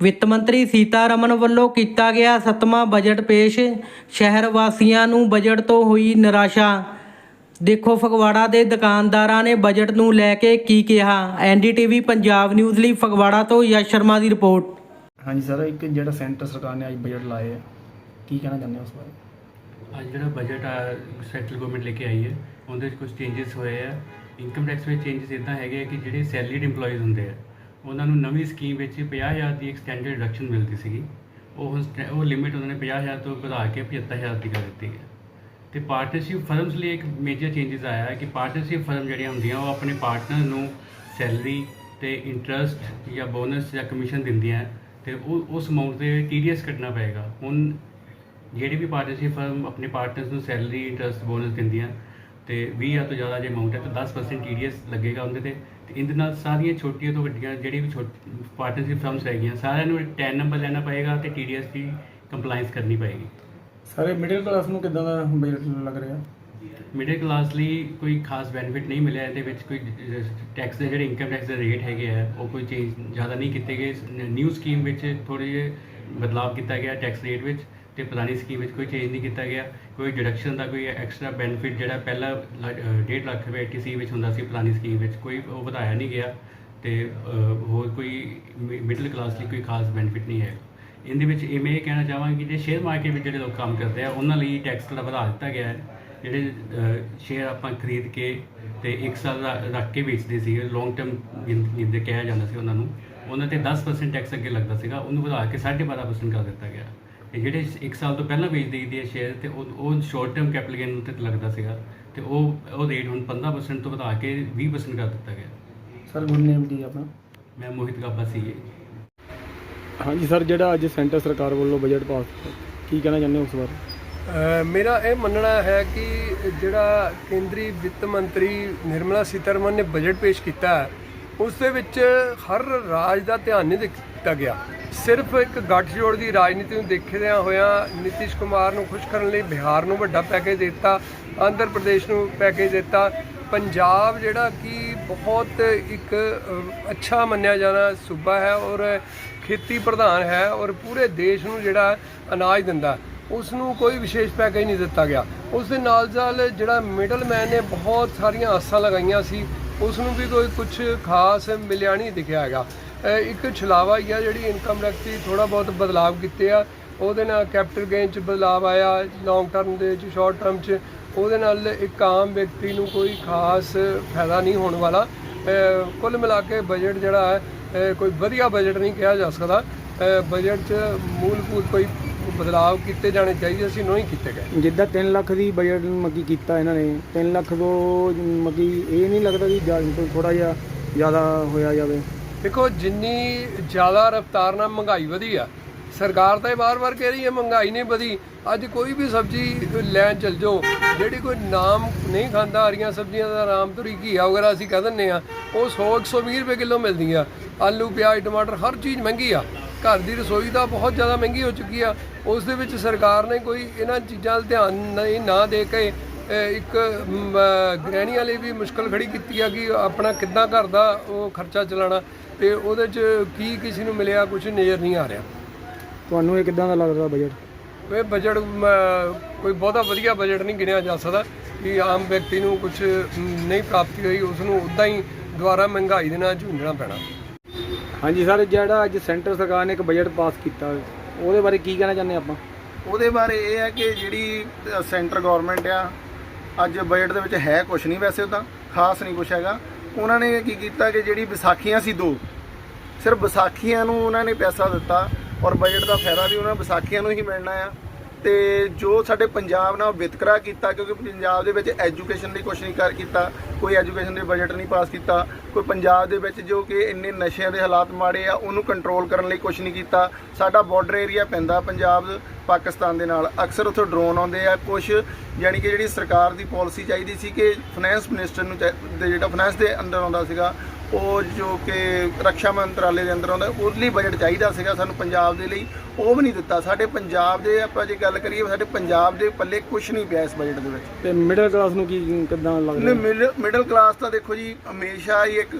ਵਿੱਤ ਮੰਤਰੀ ਸੀਤਾਰਮਨ ਵੱਲੋਂ ਕੀਤਾ ਗਿਆ ਸੱਤਵਾਂ ਬਜਟ ਪੇਸ਼। ਸ਼ਹਿਰ ਵਾਸੀਆਂ ਨੂੰ ਬਜਟ ਤੋਂ ਹੋਈ ਨਿਰਾਸ਼ਾ। ਦੇਖੋ ਫਗਵਾੜਾ ਦੇ ਦੁਕਾਨਦਾਰਾਂ ਨੇ ਬਜਟ ਨੂੰ ਲੈ ਕੇ ਕੀ ਕਿਹਾ। ਐਨਡੀਟੀਵੀ ਪੰਜਾਬ ਨਿਊਜ਼ ਲਈ ਫਗਵਾੜਾ ਤੋਂ ਯਸ਼ ਸ਼ਰਮਾ ਦੀ ਰਿਪੋਰਟ। ਹਾਂਜੀ ਸਰ ਇੱਕ ਜਿਹੜਾ ਸੈਂਟਰ ਸਰਕਾਰ ਨੇ ਅੱਜ ਬਜਟ ਲਾਏ ਆ ਕੀ ਕਹਿਣਾ ਚਾਹੁੰਦੇ ਹੋ ਉਸ ਬਾਰੇ? ਅੱਜ ਜਿਹੜਾ ਬਜਟ ਆ ਸੈਂਟਰਲ ਗਵਰਨਮੈਂਟ ਲੈ ਕੇ ਆਈ ਹੈ ਉਹਦੇ ਵਿੱਚ ਕੁਝ ਚੇਂਜਸ ਹੋਏ ਆ। ਇਨਕਮ ਟੈਕਸ ਵਿੱਚ ਚੇਂਜਸ ਇਦਾਂ ਹੈਗੇ ਆ ਕਿ ਜਿਹੜੇ ਸੈਲਰੀਡ EMPLOYEES ਹੁੰਦੇ ਆ ਉਹਨਾਂ ਨੂੰ ਨਵੀਂ ਸਕੀਮ ਵਿੱਚ 50000 ਦੀ ਐਕਸਟੈਂਡਡ ਰਿਡਕਸ਼ਨ ਮਿਲਦੀ ਸੀਗੀ। ਉਹ ਹੁਣ ਸਟੈ- ਉਹ ਲਿਮਿਟ ਉਹਨਾਂ ਨੇ 50000 ਤੋਂ ਵਧਾ ਕੇ 75000 ਦੀ ਕਰ ਦਿੱਤੀ ਹੈ। ਤੇ ਪਾਰਟਨਰਸ਼ਿਪ ਫਰਮਸ ਲਈ ਇੱਕ ਮੇਜਰ ਚੇਂਜਸ ਆਇਆ ਹੈ ਕਿ ਪਾਰਟਨਰਸ਼ਿਪ ਫਰਮ ਜਿਹੜੀਆਂ ਹੁੰਦੀਆਂ, ਉਹ ਆਪਣੇ ਪਾਰਟਨਰ ਨੂੰ ਸੈਲਰੀ ਤੇ ਇੰਟਰਸਟ ਜਾਂ ਬੋਨਸ ਜਾਂ ਕਮਿਸ਼ਨ ਦਿੰਦੀਆਂ ਹੈ ਤੇ ਉਹ, ਉਸ ਅਮਾਉਂਟ ਤੇ TDS ਕੱਟਣਾ ਪਏਗਾ। ਹੁਣ ਜਿਹੜੀ ਵੀ ਪਾਰਟਨਰਸ਼ਿਪ ਫਰਮ ਆਪਣੇ ਪਾਰਟਨਰਸ ਨੂੰ ਸੈਲਰੀ ਇੰਟਰਸਟ ਬੋਨਸ ਦਿੰਦੀਆਂ, ਤੇ 20000 ਤੋਂ ਜ਼ਿਆਦਾ ਜੇ ਅਮਾਉਂਟ ਹੈ, ਤਾਂ 10% TDS ਲੱਗੇਗਾ ਉਹਦੇ ਤੇ। ਤੇ ਇਹਦੇ ਨਾਲ ਸਾਰੀਆਂ ਛੋਟੀਆਂ ਤੋਂ ਵੱਡੀਆਂ ਜਿਹੜੀ ਵੀ ਛੋਟੀ ਪਾਰਟਨਰਸ਼ਿਪ ਫਰਮਸ ਹੈਗੀਆਂ ਸਾਰਿਆਂ ਨੂੰ 10 ਨੰਬਰ ਲੈਣਾ ਪਏਗਾ ਤੇ TDS ਦੀ ਕੰਪਲਾਈਂਸ ਕਰਨੀ ਪਏਗੀ। ਸਾਰੇ ਮਿਡਲ ਕਲਾਸ ਨੂੰ ਕਿਦਾਂ ਦਾ ਬਜਟ ਲੱਗ ਰਿਹਾ? ਮਿਡਲ ਕਲਾਸ ਲਈ ਕੋਈ ਖਾਸ ਬੈਨੀਫਿਟ ਨਹੀਂ ਮਿਲਿਆ ਇਹਦੇ ਵਿੱਚ ਕੋਈ ਟੈਕਸ ਦੇ ਜਿਹੜੇ ਇਨਕਮ ਟੈਕਸ ਦੇ ਰੇਟ ਹੈਗੇ ਆ ਉਹ ਕੋਈ ਚੇਂਜ ਜ਼ਿਆਦਾ ਨਹੀਂ ਕੀਤੇ ਗਏ। ਨਿਊ ਸਕੀਮ ਵਿੱਚ ਥੋੜ੍ਹੇ ਜਿਹੇ ਬਦਲਾਅ ਕੀਤਾ ਗਿਆ ਟੈਕਸ ਰੇਟ ਵਿੱਚ। ਤੇ ਪੁਰਾਣੀ ਸਕੀਮ ਵਿੱਚ ਕੋਈ ਚੇਂਜ ਨਹੀਂ ਕੀਤਾ ਗਿਆ। ਕੋਈ ਡਿਡਕਸ਼ਨ ਦਾ ਕੋਈ ਐਕਸਟਰਾ ਬੈਨੀਫਿਟ ਜਿਹੜਾ ਪਹਿਲਾਂ 1.5 ਲੱਖ ਰੁਪਏ ਟੀਸੀ ਵਿੱਚ ਹੁੰਦਾ ਸੀ ਪੁਰਾਣੀ ਸਕੀਮ ਵਿੱਚ, ਕੋਈ ਉਹ ਵਧਾਇਆ ਨਹੀਂ ਗਿਆ ਤੇ ਹੋਰ ਕੋਈ ਮਿਡਲ ਕਲਾਸ ਲਈ ਕੋਈ ਖਾਸ ਬੈਨੀਫਿਟ ਨਹੀਂ ਹੈ। ਇਹਦੇ ਵਿੱਚ ਇਹ ਮੈਂ ਇਹ ਕਹਿਣਾ ਚਾਹਾਂਗਾ ਕਿ ਜੇ ਸ਼ੇਅਰ ਮਾਰਕੀਟ ਵਿੱਚ ਜਿਹੜੇ ਲੋਕ ਕੰਮ ਕਰਦੇ ਆ, ਉਹਨਾਂ ਲਈ ਟੈਕਸ ਥੋੜ੍ਹਾ ਵਧਾ ਦਿੱਤਾ ਗਿਆ ਹੈ। ਜਿਹੜੇ ਸ਼ੇਅਰ ਆਪਾਂ ਖਰੀਦ ਕੇ ਤੇ 1 ਸਾਲ ਦਾ ਰੱਖ ਕੇ ਵੇਚਦੇ ਸੀ ਲੌਂਗ ਟਰਮ ਜਿੰਦੇ ਕਿਹਾ ਜਾਂਦਾ ਸੀ ਉਹਨਾਂ ਨੂੰ, ਉਹਨਾਂ ਤੇ 10% ਟੈਕਸ ਅੱਗੇ ਲੱਗਦਾ ਸੀਗਾ, ਉਹਨੂੰ ਵਧਾ ਕੇ 12.5% ਕਰ ਦਿੱਤਾ ਗਿਆ। ਤੇ ਜਿਹੜੇ 1 ਸਾਲ ਤੋਂ ਪਹਿਲਾਂ ਵੇਚ ਦੇਈਦੇ ਆ ਸ਼ੇਅਰ ਤੇ ਉਹ ਉਹ ਸ਼ਾਰਟ ਟਰਮ ਕੈਪੀਟਲ ਗੇਨ ਉੱਤੇ ਲੱਗਦਾ ਸੀਗਾ ਤੇ ਉਹ ਉਹ ਰੇਟ ਹੁਣ 15% ਤੋਂ ਵਧਾ ਕੇ 20% ਕਰ ਦਿੱਤਾ ਗਿਆ। ਸਰ ਗੁੱਡ ਨੇਮ ਕੀ ਆਪਣਾ? ਮੈਂ ਮੋਹਿਤ ਗਾਬਾ ਸੀ ਹਾਂਜੀ ਸਰ ਜਿਹੜਾ ਅੱਜ ਸੈਂਟਰ ਸਰਕਾਰ ਵੱਲੋਂ ਬਜਟ ਪਾਸ ਕੀ ਕਹਿਣਾ ਚਾਹੁੰਦੇ ਹੋ ਉਸ ਬਾਰੇ? ਮੇਰਾ ਇਹ ਮੰਨਣਾ ਹੈ ਕਿ ਜਿਹੜਾ ਕੇਂਦਰੀ ਵਿੱਤ ਮੰਤਰੀ ਨਿਰਮਲਾ ਸੀਤਾਰਮਨ ਨੇ ਬਜਟ ਪੇਸ਼ ਕੀਤਾ ਹੈ ਉਸ ਦੇ ਵਿੱਚ ਹਰ ਰਾਜ ਦਾ ਧਿਆਨ ਨਹੀਂ ਦਿੱਤਾ ਗਿਆ। ਸਿਰਫ ਇੱਕ ਗੱਠਜੋੜ ਦੀ ਰਾਜਨੀਤੀ ਨੂੰ ਦੇਖਦਿਆਂ ਹੋਇਆ ਨਿਤਿਸ਼ ਕੁਮਾਰ ਨੂੰ ਖੁਸ਼ ਕਰਨ ਲਈ ਬਿਹਾਰ ਨੂੰ ਵੱਡਾ ਪੈਕੇਜ ਦਿੱਤਾ, ਆਂਧਰ ਪ੍ਰਦੇਸ਼ ਨੂੰ ਪੈਕੇਜ ਦਿੱਤਾ। ਪੰਜਾਬ ਜਿਹੜਾ ਕਿ ਬਹੁਤ ਇੱਕ ਅੱਛਾ ਮੰਨਿਆ ਜਾਣਾ ਸੂਬਾ ਹੈ ਔਰ ਖੇਤੀ ਪ੍ਰਧਾਨ ਹੈ ਔਰ ਪੂਰੇ ਦੇਸ਼ ਨੂੰ ਜਿਹੜਾ ਅਨਾਜ ਦਿੰਦਾ। ਉਸ ਨੂੰ ਕੋਈ ਵਿਸ਼ੇਸ਼ ਪੈਕੇਜ ਨਹੀਂ ਦਿੱਤਾ ਗਿਆ। ਉਸ ਦੇ ਨਾਲ ਨਾਲ ਜਿਹੜਾ ਮਿਡਲਮੈਨ ਨੇ ਬਹੁਤ ਸਾਰੀਆਂ ਆਸਾਂ ਲਗਾਈਆਂ ਸੀ। ਉਸ ਨੂੰ ਵੀ ਕੋਈ ਕੁਝ ਖਾਸ ਮਿਲਿਆ ਨਹੀਂ ਦਿਖਿਆ ਹੈਗਾ। ਇੱਕ ਛਲਾਵਾ ਹੀ ਆ ਜਿਹੜੀ ਇਨਕਮ ਟੈਕਸ ਦੀ ਥੋੜਾ ਬਹੁਤ ਬਦਲਾਵ ਕੀਤੇ ਆ। ਉਹਦੇ ਨਾਲ ਕੈਪੀਟਲ ਗੇਨ ਚ ਬਦਲਾਵ ਆਇਆ ਲੌਂਗ ਟਰਮ ਦੇ ਚ ਸ਼ਾਰਟ ਟਰਮ ਚ। ਉਹਦੇ ਨਾਲ ਇੱਕ ਆਮ ਵਿਅਕਤੀ ਨੂੰ ਕੋਈ ਖਾਸ ਫਾਇਦਾ ਨਹੀਂ ਹੋਣ ਵਾਲਾ। ਕੁੱਲ ਮਿਲਾ ਕੇ ਬਜਟ ਜਿਹੜਾ ਹੈ ਕੋਈ ਵਧੀਆ ਬਜਟ ਨਹੀਂ ਕਿਹਾ ਜਾ ਸਕਦਾ। ਬਜਟ 'ਚ ਮੂਲਭੂਤ ਕੋਈ ਬਦਲਾਵ ਕੀਤੇ ਜਾਣੇ ਚਾਹੀਦੇ ਸੀ ਨਹੀਂ ਕੀਤੇ ਗਏ। ਜਿੱਦਾਂ 3 ਲੱਖ ਦੀ ਬਜਟ ਮੱਗੀ ਕੀਤਾ ਇਹਨਾਂ ਨੇ 3 ਲੱਖ ਤੋਂ ਮੱਗੀ ਇਹ ਨਹੀਂ ਲੱਗਦਾ ਕਿ ਥੋੜਾ ਜਿਹਾ ਜ਼ਿਆਦਾ ਹੋਇਆ ਜਾਵੇ। ਦੇਖੋ ਜਿੰਨੀ ਜ਼ਿਆਦਾ ਰਫ਼ਤਾਰ ਨਾਲ ਮਹਿੰਗਾਈ ਵਧੀ ਆ ਸਰਕਾਰ ਤਾਂ ਇਹ ਵਾਰ-ਵਾਰ ਕਹਿ ਰਹੀ ਹੈ ਮਹਿੰਗਾਈ ਨਹੀਂ ਵਧੀ ਅੱਜ ਕੋਈ ਵੀ ਸਬਜ਼ੀ ਲੈਣ ਚਲ ਜਾਓ ਜਿਹੜੀ ਕੋਈ ਨਾਮ ਨਹੀਂ ਖਾਂਦਾ ਹਰੀਆਂ ਸਬਜ਼ੀਆਂ ਦਾ ਨਾਮ ਤੁਰੀ ਘੀਆ ਵਗੈਰਾ ਅਸੀਂ ਕਹਿ ਦਿੰਦੇ ਆ ਉਹ 100 120 ਰੁਪਏ ਕਿਲੋ ਮਿਲਦੀਆਂ ਆਲੂ ਪਿਆਜ਼ ਟਮਾਟਰ ਹਰ ਚੀਜ਼ ਮਹਿੰਗੀ ਆ। ਘਰ ਦੀ ਰਸੋਈ ਤਾਂ ਬਹੁਤ ਜ਼ਿਆਦਾ ਮਹਿੰਗੀ ਹੋ ਚੁੱਕੀ ਆ। ਉਸ ਦੇ ਵਿੱਚ ਸਰਕਾਰ ਨੇ ਕੋਈ ਇਹਨਾਂ ਚੀਜ਼ਾਂ 'ਤੇ ਧਿਆਨ ਨਹੀਂ ਨਾ ਦੇ ਕੇ ਇੱਕ ਗ੍ਰਹਿਣੀਆਂ ਲਈ ਵੀ ਮੁਸ਼ਕਲ ਖੜੀ ਕੀਤੀ ਆ ਕਿ ਆਪਣਾ ਕਿੱਦਾਂ ਘਰ ਦਾ ਉਹ ਖਰਚਾ ਚਲਾਉਣਾ। ਤੇ ਉਹਦੇ 'ਚ ਕੀ ਕਿਸੇ ਨੂੰ ਮਿਲਿਆ ਕੁਝ ਨਜ਼ਰ ਨਹੀਂ ਆ ਰਿਹਾ। ਤੁਹਾਨੂੰ ਇਹ ਕਿਦਾਂ ਦਾ ਲੱਗਦਾ ਬਜਟ ਇਹ ਬਜਟ ਕੋਈ ਬਹੁਤਾ ਵਧੀਆ ਬਜਟ ਨਹੀਂ ਗਿਣਿਆ ਜਾ ਸਕਦਾ ਕਿ ਆਮ ਵਿਅਕਤੀ ਨੂੰ ਕੁਝ ਨਹੀਂ ਪ੍ਰਾਪਤੀ ਹੋਈ ਉਸ ਨੂੰ ਉਦਾਂ ਹੀ ਦੁਬਾਰਾ ਮਹਿੰਗਾਈ ਦੇ ਨਾਲ ਝੂੰਝਣਾ ਪੈਣਾ। ਹਾਂਜੀ ਸਰ, ਜਿਹੜਾ ਅੱਜ ਸੈਂਟਰ ਸਰਕਾਰ ਨੇ ਇੱਕ ਬਜਟ ਪਾਸ ਕੀਤਾ, ਉਹਦੇ ਬਾਰੇ ਕੀ ਕਹਿਣਾ ਚਾਹੁੰਦੇ ਆਪਾਂ? ਉਹਦੇ ਬਾਰੇ ਇਹ ਹੈ ਕਿ ਜਿਹੜੀ ਸੈਂਟਰ ਗਵਰਨਮੈਂਟ ਆ, ਅੱਜ ਬਜਟ ਦੇ ਵਿੱਚ ਹੈ ਕੁਝ ਨਹੀਂ ਵੈਸੇ ਤਾਂ, ਖਾਸ ਨਹੀਂ ਕੁਛ ਹੈਗਾ। ਉਹਨਾਂ ਨੇ ਕੀ ਕੀਤਾ ਕਿ ਜਿਹੜੀ ਵਿਸਾਖੀਆਂ ਸੀ ਦੋ, ਸਿਰਫ ਵਿਸਾਖੀਆਂ ਨੂੰ ਉਹਨਾਂ ਨੇ ਪੈਸਾ ਦਿੱਤਾ ਔਰ ਬਜਟ ਦਾ ਫਾਇਦਾ ਵੀ ਉਹਨਾਂ ਵਿਸਾਖੀਆਂ ਨੂੰ ਹੀ ਮਿਲਣਾ ਆ। ਤੇ ਜੋ ਸਾਡੇ ਪੰਜਾਬ ਨਾਲ ਵਿਤਕਰਾ ਕੀਤਾ, ਕਿਉਂਕਿ ਪੰਜਾਬ ਦੇ ਵਿੱਚ ਐਜੂਕੇਸ਼ਨ ਲਈ ਕੁਝ ਨਹੀਂ ਕਰ ਕੀਤਾ, ਕੋਈ ਐਜੂਕੇਸ਼ਨ ਦੇ ਬਜਟ ਨਹੀਂ ਪਾਸ ਕੀਤਾ, ਕੋਈ ਪੰਜਾਬ ਦੇ ਵਿੱਚ ਜੋ ਕਿ ਇੰਨੇ ਨਸ਼ਿਆਂ ਦੇ ਹਾਲਾਤ ਮਾੜੇ ਆ, ਉਹਨੂੰ ਕੰਟਰੋਲ ਕਰਨ ਲਈ ਕੁਝ ਨਹੀਂ ਕੀਤਾ। ਸਾਡਾ ਬਾਰਡਰ ਏਰੀਆ ਪੈਂਦਾ ਪੰਜਾਬ, ਪਾਕਿਸਤਾਨ ਦੇ ਨਾਲ। ਅਕਸਰ ਉੱਥੋਂ ਡਰੋਨ ਆਉਂਦੇ ਆ ਕੁਝ ਯਾਨੀ ਕਿ ਜਿਹੜੀ ਸਰਕਾਰ ਦੀ ਪਾਲਿਸੀ ਚਾਹੀਦੀ ਸੀ ਕਿ ਫਾਈਨੈਂਸ ਮਿਨਿਸਟਰ ਨੂੰ ਚਾਹੀ- ਜਿਹੜਾ ਫਾਈਨੈਂਸ ਦੇ ਅੰਦਰ ਆਉਂਦਾ ਸੀਗਾ ਉਹ ਜੋ ਕਿ ਰੱਖਿਆ ਮੰਤਰਾਲੇ ਦੇ ਅੰਦਰ ਆਉਂਦਾ ਉਹਦੇ ਲਈ ਬਜਟ ਚਾਹੀਦਾ ਸੀਗਾ ਸਾਨੂੰ ਪੰਜਾਬ ਦੇ ਲਈ ਉਹ ਵੀ ਨਹੀਂ ਦਿੱਤਾ। ਸਾਡੇ ਪੰਜਾਬ ਦੇ ਆਪਾਂ ਜੇ ਗੱਲ ਕਰੀਏ ਸਾਡੇ ਪੰਜਾਬ ਦੇ ਪੱਲੇ ਕੁਝ ਨਹੀਂ ਪਿਆ ਇਸ ਬਜਟ ਦੇ ਵਿੱਚ। ਤੇ ਮਿਡਲ ਕਲਾਸ ਨੂੰ ਕੀ ਕਿਦਾਂ ਲੱਗਦਾ? ਮਿਡਲ ਮਿਡਲ ਕਲਾਸ ਤਾਂ ਦੇਖੋ ਜੀ ਹਮੇਸ਼ਾ ਹੀ ਇੱਕ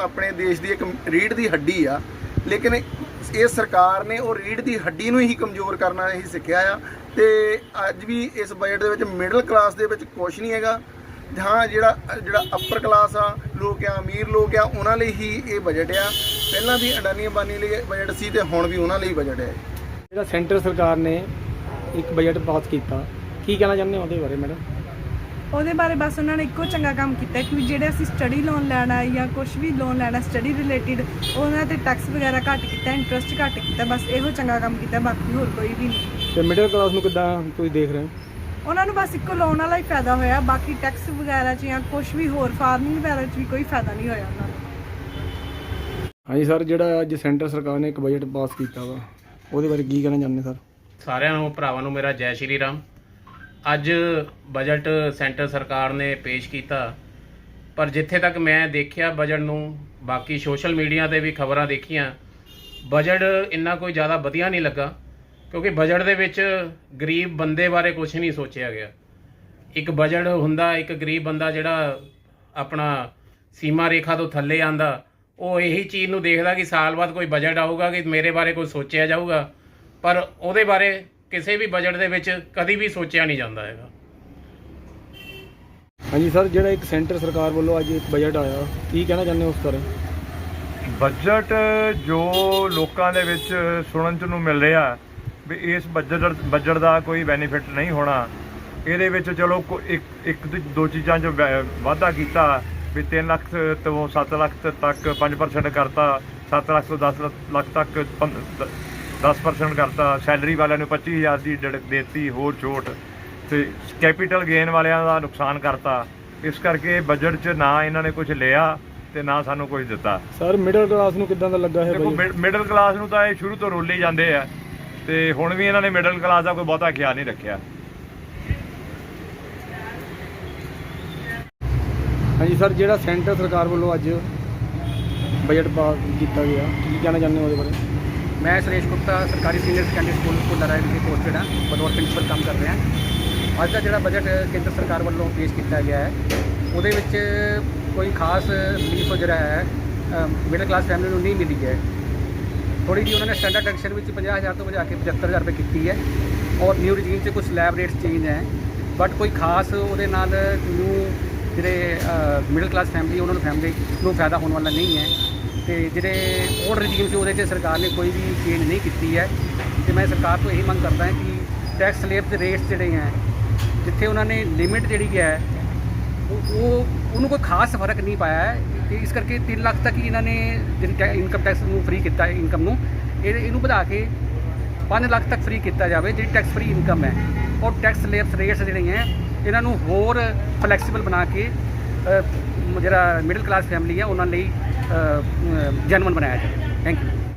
ਆਪਣੇ ਦੇਸ਼ ਦੀ ਇੱਕ ਰੀੜ ਦੀ ਹੱਡੀ ਆ। ਲੇਕਿਨ ਇਹ ਸਰਕਾਰ ਨੇ ਉਹ ਰੀੜ ਦੀ ਹੱਡੀ ਨੂੰ ਹੀ ਕਮਜ਼ੋਰ ਕਰਨਾ ਹੀ ਸਿੱਖਿਆ ਆ। ਤੇ ਅੱਜ ਵੀ ਇਸ ਬਜਟ ਦੇ ਵਿੱਚ ਮਿਡਲ ਕਲਾਸ ਦੇ ਵਿੱਚ ਕੁਝ ਨਹੀਂ ਹੈਗਾ। ਹਾਂ ਜਿਹੜਾ ਜਿਹੜਾ ਅਪਰ ਕਲਾਸ ਆ ਲੋਕ ਆ ਅਮੀਰ ਲੋਕ ਆ ਉਹਨਾਂ ਲਈ ਹੀ ਇਹ ਬਜਟ ਆ। ਪਹਿਲਾਂ ਵੀ ਅਡਾਨੀ ਅੰਬਾਨੀ ਲਈ ਬਜਟ ਸੀ ਤੇ ਹੁਣ ਵੀ ਉਹਨਾਂ ਲਈ ਬਜਟ ਹੈ ਜਿਹੜਾ ਸੈਂਟਰ ਸਰਕਾਰ ਨੇ ਇੱਕ ਬਜਟ ਪਾਸ ਕੀਤਾ ਕੀ ਕਹਿਣਾ ਚਾਹੁੰਦੇ ਹੋ ਉਹਦੇ ਬਾਰੇ ਮੈਡਮ? ਉਹਦੇ ਬਾਰੇ ਬਸ ਉਹਨਾਂ ਨੇ ਇੱਕੋ ਚੰਗਾ ਕੰਮ ਕੀਤਾ ਕਿ ਜਿਹੜੇ ਅਸੀਂ ਸਟੱਡੀ ਲੋਨ ਲੈਣਾ ਜਾਂ ਕੁਝ ਵੀ ਲੋਨ ਲੈਣਾ ਸਟੱਡੀ ਰਿਲੇਟਿਡ ਉਹਨਾਂ ਤੇ ਟੈਕਸ ਵਗੈਰਾ ਘੱਟ ਕੀਤਾ ਇੰਟਰਸਟ ਘੱਟ ਕੀਤਾ ਬਸ ਇਹੋ ਚੰਗਾ ਕੰਮ ਕੀਤਾ ਬਾਕੀ ਹੋਰ ਕੋਈ ਵੀ ਨਹੀਂ। ਤੇ ਮਿਡਲ ਕਲਾਸ ਨੂੰ ਕਿੱਦਾਂ ਤੁਸੀਂ ਦੇਖ ਰਹੇ ਹੋ? ਉਹਨਾਂ ਨੂੰ ਬਸ ਇੱਕੋ ਲੋਨ ਵਾਲਾ ਹੀ ਫਾਇਦਾ ਹੋਇਆ। ਬਾਕੀ ਟੈਕਸ ਵਗੈਰਾ 'ਚ ਜਾਂ ਕੁਝ ਵੀ ਹੋਰ ਫਾਰਮਿੰਗ ਵਗੈਰਾ 'ਚ ਵੀ ਕੋਈ ਫਾਇਦਾ ਨਹੀਂ ਹੋਇਆ ਉਹਨਾਂ ਨੂੰ। ਹਾਂਜੀ ਸਰ ਜਿਹੜਾ ਅੱਜ ਸੈਂਟਰ ਸਰਕਾਰ ਨੇ ਇੱਕ ਬਜਟ ਪਾਸ ਕੀਤਾ ਵਾ ਉਹਦੇ ਬਾਰੇ ਕੀ ਕਹਿਣਾ ਚਾਹੁੰਦੇ ਸਰ? ਸਾਰਿਆਂ ਨੂੰ ਭਰਾਵਾਂ ਨੂੰ ਮੇਰਾ ਜੈ ਸ਼੍ਰੀ ਰਾਮ। ਅੱਜ ਬਜਟ ਸੈਂਟਰ ਸਰਕਾਰ ਨੇ ਪੇਸ਼ ਕੀਤਾ। ਪਰ ਜਿੱਥੇ ਤੱਕ ਮੈਂ ਦੇਖਿਆ ਬਜਟ ਨੂੰ ਬਾਕੀ ਸੋਸ਼ਲ ਮੀਡੀਆ ਤੇ ਵੀ ਖਬਰਾਂ ਦੇਖੀਆਂ ਬਜਟ ਇੰਨਾ ਕੋਈ ਜ਼ਿਆਦਾ ਵਧੀਆ ਨਹੀਂ ਲੱਗਾ। ਕਿਉਂਕਿ ਬਜਟ ਦੇ ਵਿੱਚ ਗਰੀਬ ਬੰਦੇ ਬਾਰੇ ਕੁਝ ਨਹੀਂ ਸੋਚਿਆ ਗਿਆ। ਇੱਕ ਬਜਟ ਹੁੰਦਾ ਇੱਕ ਗਰੀਬ ਬੰਦਾ ਜਿਹੜਾ ਆਪਣਾ ਸੀਮਾ ਰੇਖਾ ਤੋਂ ਥੱਲੇ ਆਂਦਾ ਉਹ ਇਹੀ ਚੀਜ਼ ਨੂੰ ਦੇਖਦਾ ਕਿ ਸਾਲ ਬਾਅਦ ਕੋਈ ਬਜਟ ਆਊਗਾ ਕਿ ਮੇਰੇ ਬਾਰੇ ਕੁਝ ਸੋਚਿਆ ਜਾਊਗਾ। ਪਰ ਉਹਦੇ ਬਾਰੇ ਕਿਸੇ ਵੀ ਬਜਟ ਦੇ ਵਿੱਚ ਕਦੀ ਵੀ ਸੋਚਿਆ ਨਹੀਂ ਜਾਂਦਾ ਹੈਗਾ। ਹਾਂਜੀ ਸਰ ਜਿਹੜਾ ਇੱਕ ਸੈਂਟਰ ਸਰਕਾਰ ਵੱਲੋਂ ਅੱਜ ਇੱਕ ਬਜਟ ਆਇਆ ਕੀ ਕਹਿਣਾ ਚਾਹੁੰਦੇ ਹੋ ਉਸ ਬਾਰੇ? ਬਜਟ ਜੋ ਲੋਕਾਂ ਦੇ ਵਿੱਚ ਸੁਣਨ ਚ ਨੂੰ ਮਿਲ ਰਿਹਾ ਵੀ ਇਸ ਬਜਟ ਬਜਟ ਦਾ ਕੋਈ ਬੈਨੀਫਿਟ ਨਹੀਂ ਹੋਣਾ। ਇਹਦੇ ਵਿੱਚ ਚਲੋ ਇੱਕ ਇੱਕ ਦੋ- ਚੀਜ਼ਾਂ 'ਚ ਵਾਧਾ ਕੀਤਾ ਵੀ 3 ਲੱਖ ਤੋਂ 7 ਲੱਖ ਤੱਕ 5% ਕਰਤਾ 7 ਲੱਖ ਤੋਂ 10 ਲੱਖ ਤੱਕ 10% ਕਰਤਾ। ਸੈਲਰੀ ਵਾਲਿਆਂ ਨੂੰ 25000 ਦੀ ਦੇਤੀ ਹੋਰ ਛੋਟ ਤੇ ਕੈਪੀਟਲ ਗੇਨ ਵਾਲਿਆਂ ਦਾ ਨੁਕਸਾਨ ਕਰਤਾ। ਇਸ ਕਰਕੇ ਬਜਟ 'ਚ ਨਾ ਇਹਨਾਂ ਨੇ ਕੁਝ ਲਿਆ ਤੇ ਨਾ ਸਾਨੂੰ ਕੁਝ ਦਿੱਤਾ। ਸਰ ਮਿਡਲ ਕਲਾਸ ਨੂੰ ਕਿੱਦਾਂ ਦਾ ਲੱਗਾ ਹੈ ਮਿਡਲ ਕਲਾਸ ਨੂੰ ਤਾਂ ਇਹ ਸ਼ੁਰੂ ਤੋਂ ਰੋਲੇ ਜਾਂਦੇ ਆ। ਤੇ ਹੁਣ ਵੀ ਇਹਨਾਂ ਨੇ ਮਿਡਲ ਕਲਾਸ ਦਾ ਕੋਈ ਬਹੁਤਾ ਖਿਆਲ ਨਹੀਂ ਰੱਖਿਆ। ਹਾਂਜੀ ਸਰ ਜਿਹੜਾ ਸੈਂਟਰ ਸਰਕਾਰ ਵੱਲੋਂ ਅੱਜ ਬਜਟ ਪਾਸ ਕੀਤਾ ਗਿਆ ਕੀ ਕਹਿਣਾ ਚਾਹੁੰਦੇ ਹੋ ਉਹਦੇ ਬਾਰੇ? ਮੈਂ ਸੁਰੇਸ਼ ਗੁਪਤਾ ਸਰਕਾਰੀ ਸੀਨੀਅਰ ਸੈਕੰਡਰੀ ਸਕੂਲ ਪੁੱਲਰਾ ਵਿਖੇ ਪੋਸਟਡ ਹਾਂ ਬਤੌਰ ਪ੍ਰਿੰਸੀਪਲ ਕੰਮ ਕਰ ਰਿਹਾ ਅੱਜ ਦਾ ਜਿਹੜਾ ਬਜਟ ਕੇਂਦਰ ਸਰਕਾਰ ਵੱਲੋਂ ਪੇਸ਼ ਕੀਤਾ ਗਿਆ ਹੈ ਉਹਦੇ ਵਿੱਚ ਕੋਈ ਖਾਸ ਰਿਲੀਫ ਜਿਹੜਾ ਹੈ ਮਿਡਲ ਕਲਾਸ ਫੈਮਿਲੀ ਨੂੰ ਨਹੀਂ ਮਿਲੀ ਹੈ। ਥੋੜੀ ਜਿਹੀ ਉਹਨਾਂ ਨੇ ਸਟੈਂਡਰਡ ਐਕਸ਼ਨ ਵਿੱਚ 50000 ਤੋਂ ਵਧਾ ਕੇ 75000 ਰੁਪਏ ਕੀਤੀ ਹੈ ਔਰ ਨਿਊ ਰਜੀਮ 'ਚ ਕੁਝ ਸਲੈਬ ਰੇਟਸ ਚੇਂਜ ਹੈ। ਬਟ ਕੋਈ ਖਾਸ ਉਹਦੇ ਨਾਲ ਨਿਊ ਜਿਹੜੇ ਮਿਡਲ ਕਲਾਸ ਫੈਮਿਲੀ ਉਹਨਾਂ ਨੂੰ ਫੈਮਿਲੀ ਨੂੰ ਫਾਇਦਾ ਹੋਣ ਵਾਲਾ ਨਹੀਂ ਹੈ। ਤੇ ਜਿਹੜੇ ਓਲਡ ਰਜੀਮ ਸੀ, ਉਹਦੇ 'ਚ ਸਰਕਾਰ ਨੇ ਕੋਈ ਵੀ ਚੇਂਜ ਨਹੀਂ ਕੀਤੀ ਹੈ। ਤੇ ਮੈਂ ਸਰਕਾਰ ਤੋਂ ਇਹੀ ਮੰਗ ਕਰਦਾ ਹਾਂ ਕਿ ਟੈਕਸ ਸਲੇਬ ਦੇ ਰੇਟਸ ਜਿਹੜੇ ਹੈ, ਜਿੱਥੇ ਉਹਨਾਂ ਨੇ ਲਿਮਿਟ ਜਿਹੜੀ ਹੈ, ਉਹ, ਉਹ- ਉਹਨੂੰ ਕੋਈ ਖਾਸ ਫ਼ਰਕ ਨਹੀਂ ਪਾਇਆ ਹੈ। ਤੇ ਇਸ ਕਰਕੇ 3 ਲੱਖ ਤੱਕ ਹੀ ਇਹਨਾਂ ਨੇ ਜਿਹੜੀ ਇਨਕਮ ਟੈਕਸ ਨੂੰ ਫ੍ਰੀ ਕੀਤਾ ਹੈ ਇਨਕਮ ਨੂੰ। ਇਹ, ਇਹਨੂੰ ਵਧਾ ਕੇ 5 ਲੱਖ ਤੱਕ ਫ੍ਰੀ ਕੀਤਾ ਜਾਵੇ, ਜਿਹੜੀ ਟੈਕਸ ਫ੍ਰੀ ਇਨਕਮ ਹੈ। ਔਰ ਟੈਕਸ ਲੇਬਸ ਰੇਟਸ ਜਿਹੜੇ ਹੈ, ਇਹਨਾਂ ਨੂੰ ਹੋਰ ਫਲੈਕਸੀਬਲ ਬਣਾ ਕੇ ਜਿਹੜਾ ਮਿਡਲ ਕਲਾਸ ਫੈਮਿਲੀ ਹੈ, ਉਹਨਾਂ ਲਈ ਜਨਮਨ ਬਣਾਇਆ ਜਾਵੇ। Thank you